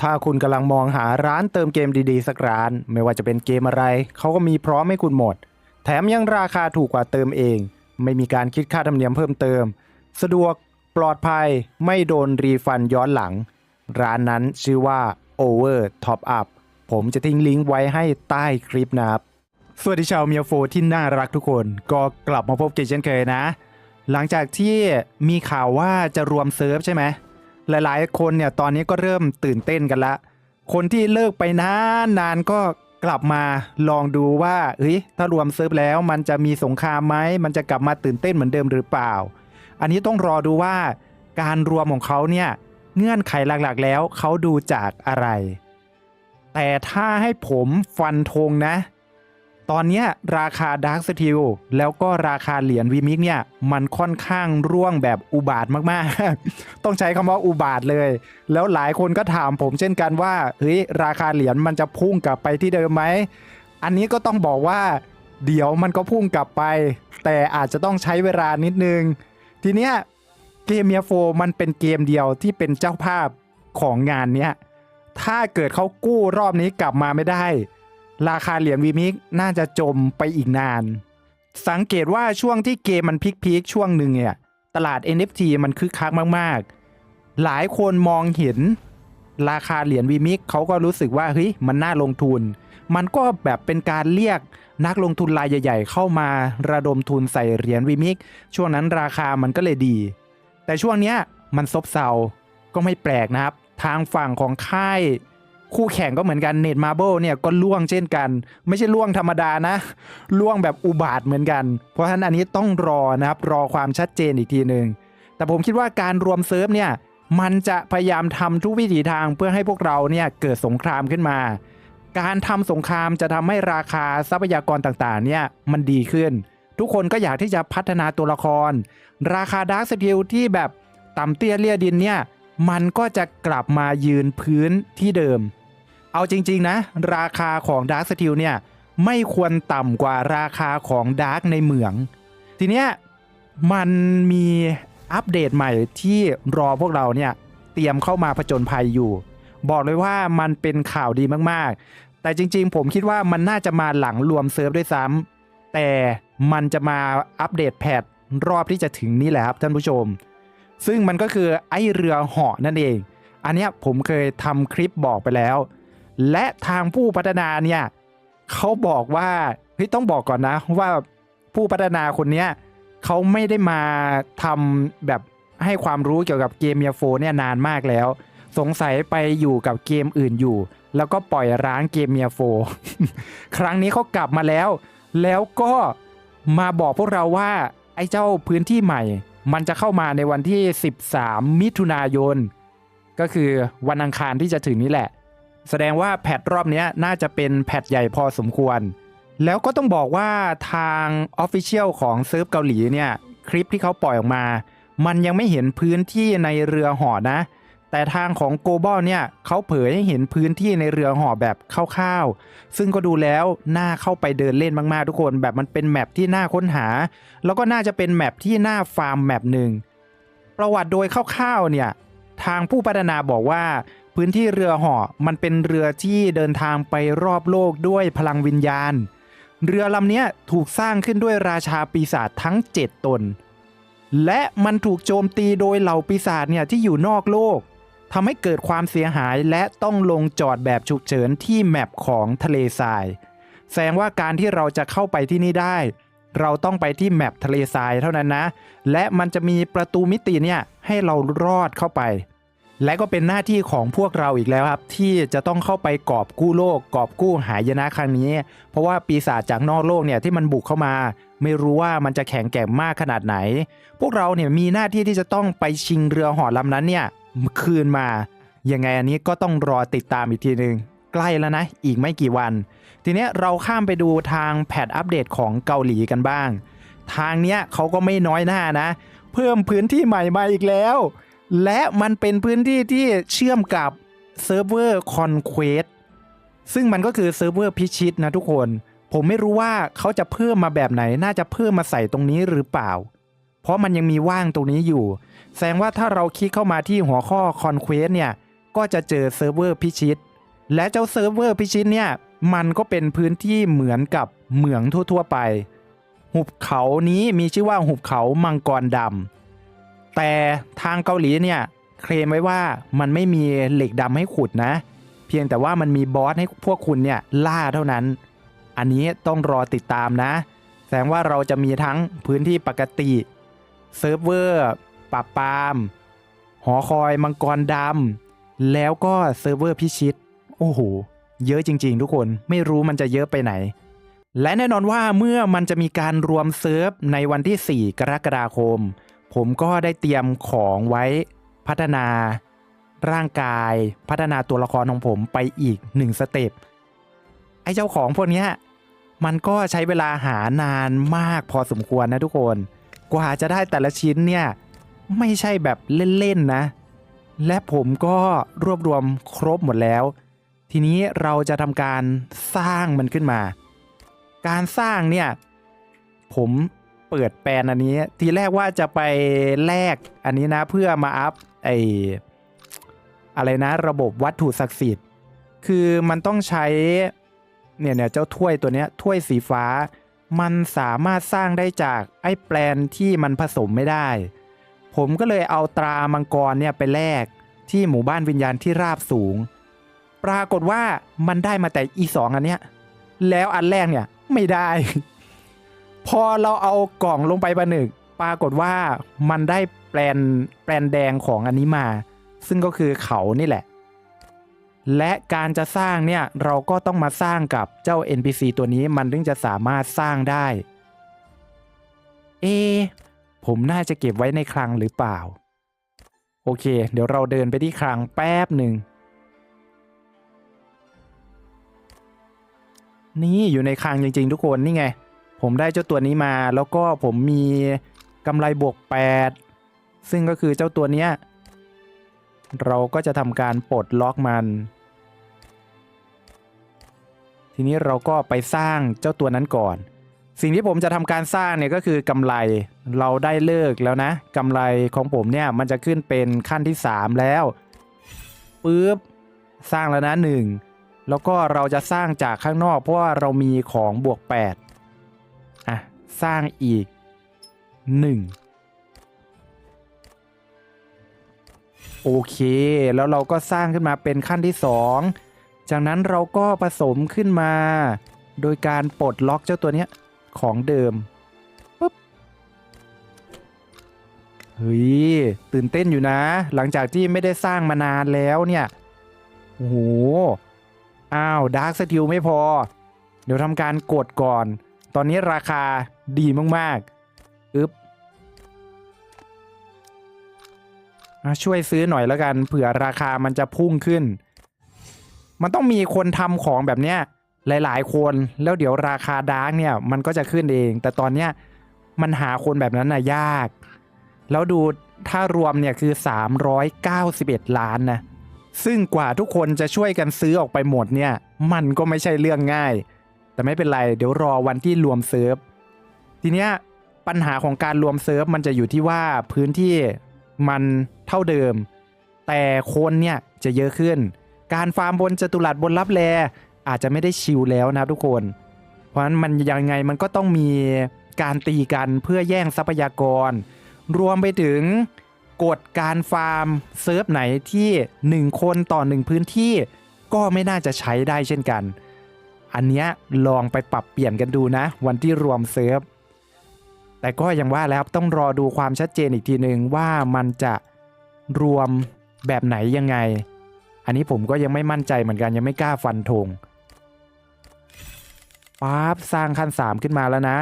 ถ้าคุณกำลังมองหาร้านเติมเกมดีๆ สักร้าน ไม่ว่าจะเป็นเกมอะไร เขาก็มีพร้อมให้คุณหมด แถมยังราคาถูกกว่าเติมเอง ไม่มีการคิดค่าธรรมเนียมเพิ่มเติม สะดวกปลอดภัยไม่โดนรีฟันย้อนหลัง ร้านนั้นชื่อว่า Over Top Up ผมจะทิ้งลิงก์ไว้ให้ใต้คลิปนะครับ สวัสดีชาวเมียโฟที่น่ารักทุกคน ก็กลับมาพบกันเช่นเคยนะ หลังจากที่มีข่าวว่าจะรวมเซิร์ฟใช่ไหม หลายๆ คนเนี่ยตอนนี้ก็เริ่มตื่นเต้นกันละ คนที่เลิกไปนานนานก็กลับมาลองดูว่าเฮ้ยถ้ารวมเซิร์ฟแล้วมันจะมีสงครามไหมมันจะกลับมาตื่นเต้นเหมือนเดิมหรือเปล่า อันนี้ต้องรอดูว่าการรวมของเขาเนี่ยเงื่อนไขหลักๆแล้วเขาดูจากอะไร แต่ถ้าให้ผมฟันธงนะ ตอนนี้ราคา Dark Steel แล้วก็ราคาเหรียญวีมิกเนี่ย มันค่อนข้างร่วงแบบอุบาทมาก ๆ ต้องใช้คำว่าอุบาทเลย แล้วหลายคนก็ถามผมเช่นกันว่า เฮ้ย ราคาเหรียญมันจะพุ่งกลับไปที่เดิมไหม อันนี้ก็ต้องบอกว่า เดี๋ยวมันก็พุ่งกลับไป แต่อาจจะต้องใช้เวลานิดนึง ทีเนี้ยเกมเมียโฟมันเป็นเกมเดียวที่เป็นเจ้าภาพของงานเนี้ย ถ้าเกิดเขากู้รอบนี้กลับมาไม่ได้ ราคาเหรียญวีมิกน่าจะจมไปอีกนาน สังเกตว่าช่วงที่เกมมันพีคๆช่วงหนึ่งเนี่ยตลาด NFT มันคึกคักมากๆ หลายคนมองเห็นราคาเหรียญวีมิกเขาก็รู้สึกว่าเฮ้ยมันน่าลงทุน มันก็แบบเป็นการเรียกนักลงทุนรายใหญ่ ๆ เข้ามาระดมทุนใส่เหรียญวีมิกช่วงนั้นราคามันก็เลยดี แต่ช่วงเนี้ยมันซบเซาก็ไม่แปลกนะครับ ทางฝั่งของค่าย คู่แข่งก็เหมือนกันเน็ตมาเบิลเนี่ยก็ล่วงเช่นกัน ไม่ใช่ล่วงธรรมดานะ ล่วงแบบอุบาทเหมือนกัน เพราะฉะนั้นอันนี้ต้องรอนะครับ รอความชัดเจนอีกทีหนึ่งแต่ผมคิดว่าการรวมเซิร์ฟเนี่ยมันจะพยายามทำทุกวิถีทางเพื่อให้พวกเราเนี่ยเกิดสงครามขึ้นมา การทำสงครามจะทำให้ราคาทรัพยากรต่างๆเนี่ยมันดีขึ้น ทุกคนก็อยากที่จะพัฒนาตัวละคร ราคาดาร์คสกิลที่แบบต่ำเตี้ยเลี่ยดินเนี่ย มันก็จะกลับมายืนพื้นที่เดิม เอาจริง ๆ นะ ราคาของ Dark Steel เนี่ยไม่ควรต่ำกว่าราคาของ Dark ในเหมือง ทีเนี้ยมันมีอัปเดตใหม่ที่รอพวกเราเนี่ยเตรียมเข้ามาผจญภัยอยู่ บอกเลยว่ามันเป็นข่าวดีมากๆ แต่จริง ๆ ผมคิดว่ามันน่าจะมาหลังรวมเซิร์ฟด้วยซ้ำแต่มันจะมาอัปเดตแพทรอบที่จะถึงนี่แหละครับท่านผู้ชม ซึ่งมันก็คือไอเรือเหาะนั่นเอง อันนี้ผมเคยทำคลิปบอกไปแล้ว และทางผู้พัฒนาเนี่ยเขาบอกว่าเฮ้ยต้องบอกก่อนนะว่าผู้พัฒนาคนเนี้ยเขาไม่ได้มาทำแบบให้ความรู้เกี่ยวกับเกมเมียโฟเนี่ยนานมากแล้ว สงสัยไปอยู่กับเกมอื่นอยู่ แล้วก็ปล่อยร้างเกมเมียโฟครั้งนี้เขากลับมาแล้ว แล้วก็มาบอกพวกเราว่าไอ้เจ้าพื้นที่ใหม่ มันจะเข้ามาในวันที่ 13 มิถุนายน ก็คือวันอังคารที่จะถึงนี้แหละ แสดงว่าแพทรอบนี้น่าจะเป็นแพทใหญ่พอสมควร แล้วก็ต้องบอกว่าทาง Official ของเซิร์ฟเกาหลีเนี่ย คลิปที่เขาปล่อยออกมา มันยังไม่เห็นพื้นที่ในเรือห่อนะ แต่ทางของโกบอลเนี่ยเขาเผยให้เห็นพื้นที่ในเรือห่อแบบคร่าวๆ ซึ่งก็ดูแล้วน่าเข้าไปเดินเล่นมากๆทุกคน แบบมันเป็นแมปที่น่าค้นหา แล้วก็น่าจะเป็นแมปที่น่าฟาร์มแมปหนึ่งประวัติโดยคร่าวๆเนี่ยทางผู้พัฒนาบอกว่าพื้นที่เรือห่อมันเป็นเรือที่เดินทางไปรอบโลกด้วยพลังวิญญาณ เรือลำนี้ถูกสร้างขึ้นด้วยราชาปีศาจทั้ง 7 ตน และมันถูกโจมตีโดยเหล่าปีศาจเนี่ยที่อยู่นอกโลก ทำให้เกิดความเสียหายและต้องลงจอดแบบฉุกเฉินที่แมปของทะเลทราย แสดงว่าการที่เราจะเข้าไปที่นี่ได้ เราต้องไปที่แมปทะเลทรายเท่านั้นนะ และมันจะมีประตูมิติเนี่ยให้เรารอดเข้าไป และก็เป็นหน้าที่ของพวกเราอีกแล้วครับ ที่จะต้องเข้าไปกอบกู้โลก กอบกู้หายนะครั้งนี้ เพราะว่าปีศาจจากนอกโลกเนี่ยที่มันบุกเข้ามา ไม่รู้ว่ามันจะแข็งแกร่งมากขนาดไหน พวกเราเนี่ยมีหน้าที่ที่จะต้องไปชิงเรือหอลำนั้นเนี่ย คืนมา ยังไงอันนี้ก็ต้องรอติดตามอีกทีหนึ่งใกล้แล้วนะ อีกไม่กี่วัน ทีนี้เราข้ามไปดูทางแพทอัปเดตของเกาหลีกันบ้าง ทางเนี้ยเขาก็ไม่น้อยหน้านะ เพิ่มพื้นที่ใหม่มาอีกแล้ว และมันเป็นพื้นที่ที่เชื่อมกับเซิร์ฟเวอร์คอนเควสซึ่งมันก็คือเซิร์ฟเวอร์พิชิตนะทุกคน ผมไม่รู้ว่าเขาจะเพิ่มมาแบบไหน น่าจะเพิ่มมาใส่ตรงนี้หรือเปล่า เพราะมันยังมีว่างตรงนี้อยู่ แสดงว่าถ้าเราคลิกเข้ามาที่หัวข้อ Conquest เนี่ย ก็จะเจอเซิร์ฟเวอร์พิชิต และเจ้าเซิร์ฟเวอร์พิชิตเนี่ย มันก็เป็นพื้นที่เหมือนกับเหมืองทั่วๆไป หุบเขานี้มีชื่อว่าหุบเขามังกรดำ แต่ทางเกาหลีเนี่ยเคลมไว้ว่ามันไม่มีเหล็กดำให้ขุดนะ เพียงแต่ว่ามันมีบอสให้พวกคุณเนี่ยล่าเท่านั้น อันนี้ต้องรอติดตามนะ แสดงว่าเราจะมีทั้งพื้นที่ปกติ เซิร์ฟเวอร์ปราบปรามหอคอยมังกรดำแล้วก็เซิร์ฟเวอร์พิชิต โอ้โห เยอะจริง ๆ ทุกคนไม่รู้มันจะเยอะไปไหน และแน่นอนว่าเมื่อมันจะมีการรวมเซิร์ฟในวันที่ 4 กรกฎาคม ผมก็ได้เตรียมของไว้พัฒนาร่างกายพัฒนาตัวละครของผมไปอีกหนึ่งสเต็ปไอ้เจ้าของพวกนี้มันก็ใช้เวลาหานานมากพอสมควรนะทุกคน กว่าจะได้แต่ละชิ้นเนี่ยไม่ใช่แบบเล่นๆนะ และผมก็รวบรวมครบหมดแล้ว ทีนี้เราจะทำการสร้างมันขึ้นมา การสร้างเนี่ยผมเปิดแปลนอันนี้ ทีแรกว่าจะไปแลกอันนี้นะเพื่อมาอัพไออะไรนะระบบวัตถุศักดิ์สิทธิ์ คือมันต้องใช้เนี่ยเนี่ยเจ้าถ้วยตัวเนี้ยถ้วยสีฟ้า มันสามารถสร้างได้จากไอ้แปลนที่มันผสมไม่ได้ ผมก็เลยเอาตรามังกรเนี่ยไปแลกที่หมู่บ้านวิญญาณที่ราบสูง ปรากฏว่ามันได้มาแต่อีสองอันเนี้ยแล้วอันแรกเนี่ยไม่ได้ พอเราเอากล่องลงไปประหนึ่งปรากฏว่ามันได้แปลนแปลนแดงของอันนี้มา ซึ่งก็คือเขานี่แหละ และการจะสร้างเนี่ยเราก็ต้องมาสร้างกับเจ้า NPC ตัวนี้มันถึงจะสามารถสร้างได้ เอ ผมน่าจะเก็บไว้ในคลังหรือเปล่า โอเค เดี๋ยวเราเดินไปที่คลังแป๊บหนึ่ง นี่อยู่ในคลังจริง ๆ ทุกคนนี่ไง ผมได้เจ้าตัวนี้มาแล้วก็ผมมีกำไรบวก 8 ซึ่งก็คือเจ้าตัวเนี้ยเราก็จะทำการปลดล็อกมัน ทีนี้เราก็ไปสร้างเจ้าตัวนั้นก่อน สิ่งที่ผมจะทำการสร้างเนี่ยก็คือกำไรเราได้เลิกแล้วนะกำไรของผมเนี่ยมันจะขึ้นเป็นขั้นที่ 3 แล้วปึ๊บสร้างแล้วนะหนึ่งแล้วก็เราจะสร้างจากข้างนอก เพราะว่าเรามีของบวก8อะสร้างอีก 1 โอเค แล้วเราก็สร้างขึ้นมาเป็นขั้นที่ 2 จากนั้นเราก็ผสมขึ้นมา โดยการปลดล็อกเจ้าตัวเนี้ยของเดิมปุ๊บเฮ้ยตื่นเต้นอยู่นะ หลังจากที่ไม่ได้สร้างมานานแล้วเนี่ยโอ้โหอ้าวดาร์คสติลไม่พอ เดี๋ยวทำการกดก่อน ตอนนี้ราคาดีมากๆอึ๊บอะช่วยซื้อหน่อยแล้วกันเผื่อราคามันจะพุ่งขึ้น มันต้องมีคนทำของแบบเนี้ยหลาย ๆ คนแล้วเดี๋ยวราคาดาร์กเนี่ยมันก็จะขึ้นเอง แต่ตอนเนี้ยมันหาคนแบบนั้นน่ะยาก แล้วดูถ้ารวมเนี่ยคือ 391 ล้านนะซึ่งกว่าทุกคนจะช่วยกันซื้อออกไปหมดเนี่ย มันก็ไม่ใช่เรื่องง่าย แต่ไม่เป็นไร เดี๋ยวรอวันที่รวมเซิร์ฟ ทีเนี้ยปัญหาของการรวมเซิร์ฟมันจะอยู่ที่ว่าพื้นที่มันเท่าเดิม แต่คนเนี่ยจะเยอะขึ้น การฟาร์มบนจตุรัสบนรับแลอาจจะไม่ได้ชิลแล้วนะทุกคน เพราะฉะนั้นมันยังไงมันก็ต้องมีการตีกันเพื่อแย่งทรัพยากร รวมไปถึงกฎการฟาร์มเซิร์ฟไหนที่ 1 คนต่อ 1 พื้นที่ ก็ไม่น่าจะใช้ได้เช่นกัน อันเนี้ยลองไปปรับเปลี่ยนกันดูนะ วันที่รวมเซิร์ฟแต่ก็ยังว่าแล้วต้องรอดูความชัดเจนอีกทีหนึ่งว่ามันจะรวมแบบไหนยังไง อันนี้ผมก็ยังไม่มั่นใจเหมือนกันยังไม่กล้าฟันธงปั๊บสร้างขั้น 3 ขึ้นมาแล้วนะ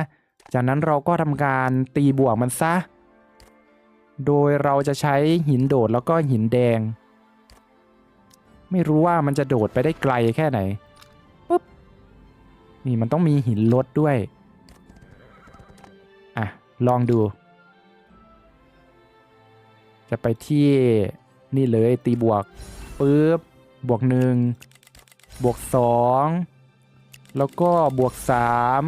จากนั้นเราก็ทำการตีบวกมันซะ โดยเราจะใช้หินโดดแล้วก็หินแดง ไม่รู้ว่ามันจะโดดไปได้ไกลแค่ไหนปุ๊บนี่มันต้องมีหินลดด้วย อะ ลองดู จะไปที่นี่เลยตีบวก ปึ๊บบวกหนึ่งบวกสองแล้วก็บวก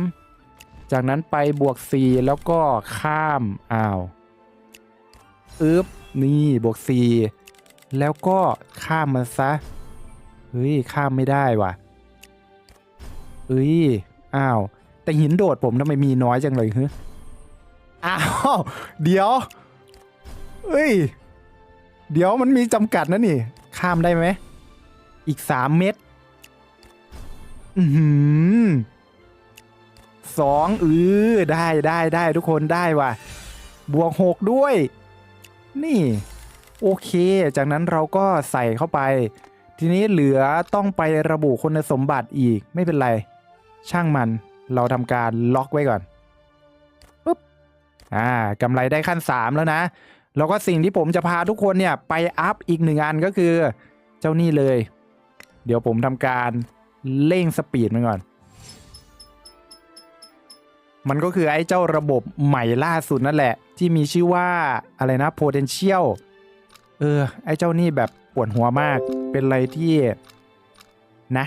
3 จากนั้นไปบวก 4 แล้วก็ข้ามอ้าวอึ๊บนี่บวก 4 แล้วก็ข้ามมันซะเฮ้ยข้ามไม่ได้ว่ะเอ้ยอ้าว แต่หินโดดผมทำไมมีน้อยจังเลยฮึอ้าวเดี๋ยวเอ้ย เดี๋ยวมันมีจำกัดนะนี่ ข้ามได้ไหม อีกสามเม็ดอือหือสองเออได้ได้ได้ทุกคนได้ว่ะ บวกหกด้วย นี่ โอเค จากนั้นเราก็ใส่เข้าไป ทีนี้เหลือต้องไประบุคุณสมบัติอีกไม่เป็นไร ช่างมันเราทำการล็อกไว้ก่อนปุ๊บอ่ากำไรได้ขั้น 3 แล้วนะ แล้วก็สิ่งที่ผมจะพาทุกคนเนี่ยไปอัพอีกหนึ่งอันก็คือ เจ้านี่เลย เดี๋ยวผมทำการเร่งสปีดมันก่อน มันก็คือไอ้เจ้าระบบใหม่ล่าสุดนั่นแหละ ที่มีชื่อว่าอะไรนะ potential เออ ไอ้เจ้านี่แบบปวดหัวมาก เป็นอะไรที่นะ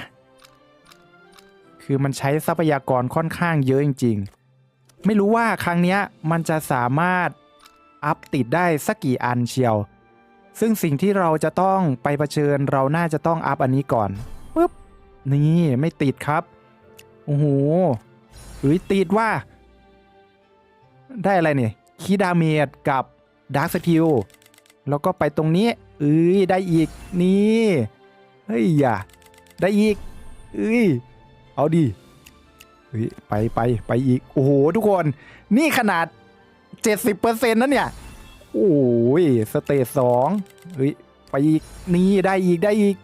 คือมันใช้ทรัพยากรค่อนข้างเยอะจริง ๆ ไม่รู้ว่าครั้งนี้มันจะสามารถ อัพติดได้สักกี่อันเชียว ซึ่งสิ่งที่เราจะต้องไปเผชิญเราน่าจะต้องอัพอันนี้ก่อนปุ๊บนี่ไม่ติดครับโอ้โหเฮ้ยติดว่า ได้อะไรเนี่ยคีดาเมจกับดาร์คสกิลแล้วก็ไปตรงนี้เอ้ยได้อีกนี่เฮ้ยอย่าได้อีกเอ้ยเอาดิเฮ้ยไปไปไปอีก โอ้โหทุกคน นี่ขนาด 70%นต์นะเนี่ย โอ้ยสเตจสองเฮ้ยไปอีกนี่ได้อีกได้อีก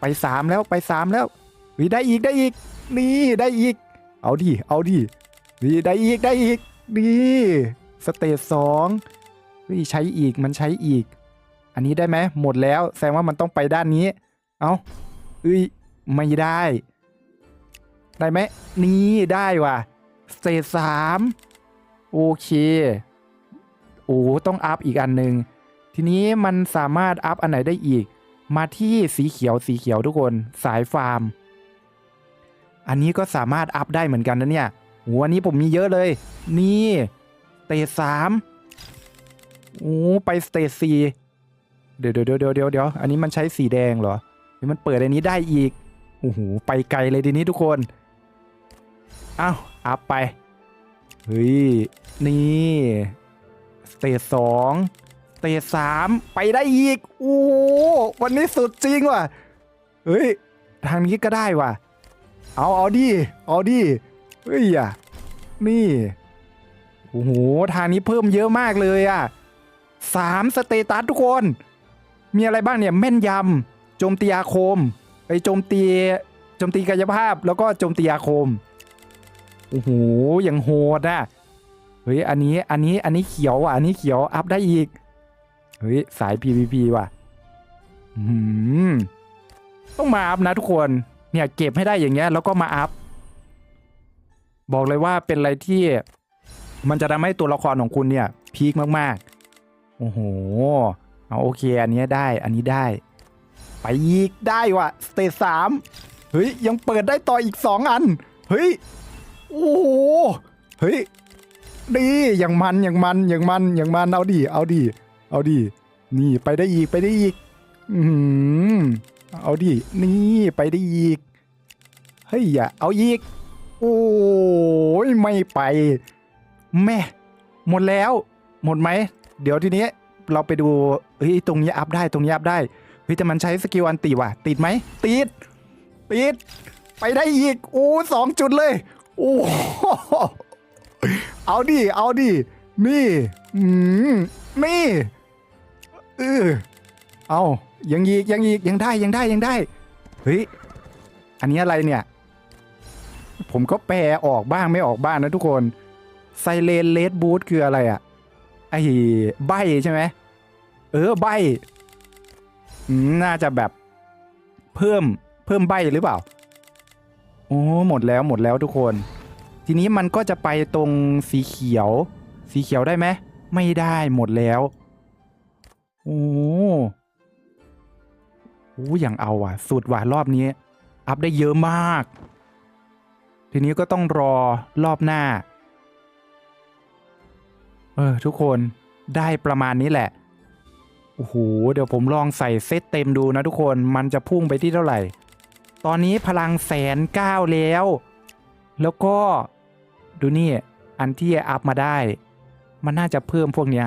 ไปสามแล้วไปสามแล้วเฮ้ยได้อีกได้อีก นี่ได้อีก เอาดิเอาดินี่ได้อีกได้อีกนี่สเตจสองเฮ้ยใช้อีกมันใช้อีก อันนี้ได้ไหมหมดแล้วแสดงว่ามันต้องไปด้านนี้ เอาเอ้ยไม่ได้ ได้ไหมนี่ได้ว่ะสเตจสามโอเค อ้ต้องอัพอีกอันหนึ่งทีนี้มันสามารถอัพอันไหนได้อีก มาที่สีเขียวสีเขียวทุกคนสายฟาร์ม อันนี้ก็สามารถอัพได้เหมือนกันนะเนี่ยโอ้อันนี้ผมมีเยอะเลย นี่สเตจสามโอ้ไปสเตจสี่เดี๋ยวเดี๋ยวเดี๋ยวเดี๋ยวเดี๋ยวอันนี้มันใช้สีแดงเหรอเฮ้ยมันเปิดอันนี้ได้อีกโอ้โหไปไกลเลยทีนี้ทุกคนอ้าวอัพไปเฮ้ยนี่ เตจสองเตจสามไปได้อีก โอ้วันนี้สุดจริงว่ะ เฮ้ย ทางนี้ก็ได้ว่ะ เอาเอาดิเอาดิเฮ้ยอะนี่ โอ้โห ทางนี้เพิ่มเยอะมากเลยอะสามสเตตัสทุกคน มีอะไรบ้างเนี่ย แม่นยำโจมตีอาคม ไปโจมตีโจมตีกายภาพแล้วก็โจมตีอาคม โอ้โห อย่างโหดอะ เฮ้ยอันนี้อันนี้อันนี้เขียวอะอันนี้เขียวอัพได้อีกเฮ้ยสาย PVP ว่ะอืมต้องมาอัพนะทุกคนเนี่ยเก็บให้ได้อย่างเงี้ยแล้วก็มาอัพบอกเลยว่าเป็นอะไรที่มันจะทำให้ตัวละครของคุณเนี่ยพีคมากๆโอ้โหเอาโอเคอันนี้ได้อันนี้ได้ ไปอีกได้ว่ะสเตจสามเฮ้ยยังเปิดได้ต่ออีกสองอันเฮ้ยโอ้โหเฮ้ย ดีอย่างมันอย่างมันอย่างมันอย่างมันเอาดิเอาดิเอาดินี่ไปได้อีกไปได้อีกอืมเอาดินี่ไปได้อีกเฮ้ยอย่าเอาอีก โอ้ยไม่ไปแม่หมดแล้ว หมดไหม เดี๋ยวทีนี้เราไปดูเฮ้ยตรงนี้อัพได้ตรงนี้อัพได้เฮ้ยแต่มันใช้สกิลอันติว่ะ ติดไหมติดติดไปได้อีกโอ้สองจุดเลย โอ้ เอาดิ เอาดิ นี่ อืม นี่เออเอายังอีกยังอีกยังได้ยังได้ยังได้ เฮ้ย อันนี้อะไรเนี่ย ผมก็แปลออกบ้างไม่ออกบ้างนะทุกคน ไซเลนเลดบูทคืออะไรอะ่ะ ไอ้ใบใช่ไหม เออใบ น่าจะแบบ เพิ่มเพิ่มใบหรือเปล่า โอ้หมดแล้วหมดแล้วทุกคน ทีนี้มันก็จะไปตรงสีเขียว สีเขียวได้ไหมไม่ได้หมดแล้ว โอ้โหอย่างเอาอะ สุดว่ะรอบนี้ อัพได้เยอะมาก ทีนี้ก็ต้องรอรอบหน้า เออ ทุกคนได้ประมาณนี้แหละโโอ้โห เดี๋ยวผมลองใส่เซตเต็มดูนะทุกคน มันจะพุ่งไปที่เท่าไหร่ ตอนนี้พลังแสนเก้าแล้ว แล้วก็ ดูนี่ อันที่อัพมาได้ มันน่าจะเพิ่มพวกเนี้ย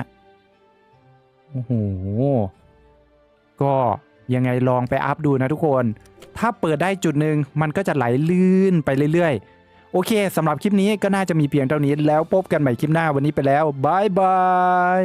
โอ้โหก็ยังไงลองไปอัพดูนะทุกคน ถ้าเปิดได้จุดหนึ่งมันก็จะไหลลื่นไปเรื่อยๆ โอเคสำหรับคลิปนี้ก็น่าจะมีเพียงเท่านี้แล้วพบกันใหม่คลิปหน้าวันนี้ไปแล้วบายบาย